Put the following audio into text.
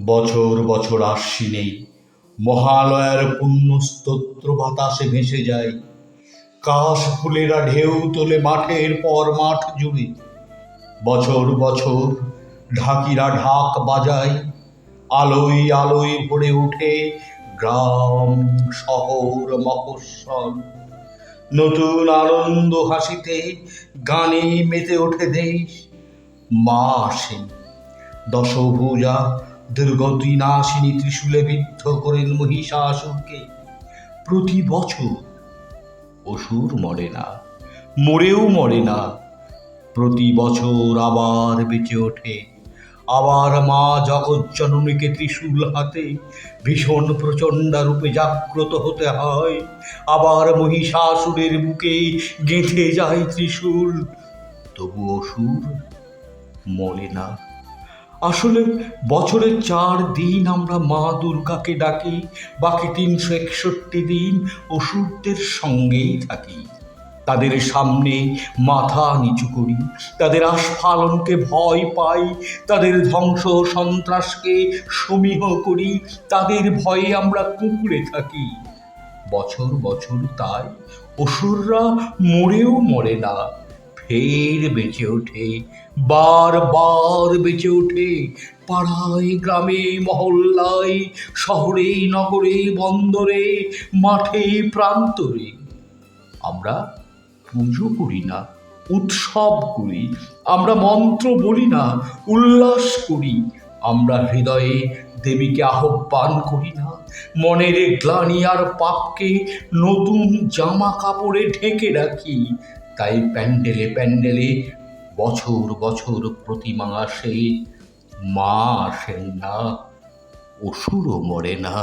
বছর বছর আশ্বিনেই মহালয়ার পুণ্য স্তোত্র বাতাসে ভেসে যায়। কাশ ফুলেরা ঢেউ তোলে মাঠের পর মাঠ জুড়ে। বছর বছর ঢাকিরা ঢাক বাজায়, আলোয় আলোয় ভরে ওঠে গ্রাম, শহর, মফস্বল। নতুন আনন্দ হাসিতে গানে মেতে ওঠে দেশ। মা আসেন, দশভুজা দুর্গতি নাশিনী ত্রিশূলে বিদ্ধ করেন মহিষাসুরকে। প্রতি বছর অসুর মরে না, মরেও মরে না। প্রতি বছর আবার বেঁচে ওঠে, আবার মা জগজ্জননীকে ত্রিশূল হাতে ভীষণ প্রচণ্ডা রূপে জাগ্রত হতে হয়। আবার মহিষাসুরের বুকে গেঁথে যায় ত্রিশূল, তবু অসুর মরে না। আসলে বছরের চার দিন আমরা মা দুর্গাকে ডাকি, বাকি তিনশো একষট্টি দিন অসুরদের সঙ্গেই থাকি। তাদের সামনে মাথা নিচু করি, তাদের আস্ফালনকে ভয় পাই, তাদের ধ্বংস সন্ত্রাসকে সমীহ করি, তাদের ভয়ে আমরা কুকুরে থাকি। বছর বছর তাই অসুররা মরেও মরে না। ফের বেঁচে ওঠে, বারবার বেঁচে ওঠে। পাড়ায়, গ্রামে, মহল্লায়, শহরে, নগরে, বন্দরে, মাঠে, প্রান্তরে। আমরা পুজো করি না, উৎসব করি। আমরা মন্ত্র বলি না, উল্লাস করি। আমরা হৃদয়ে দেবীকে আহ্বান করি না। মনের গ্লানি আর পাপকে নতুন জামা কাপড়ে ঢেকে রাখি। তাই প্যান্ডেলে প্যান্ডেলে বছর বছর প্রতি মাসে মা আসেন না অসুরও মরে না।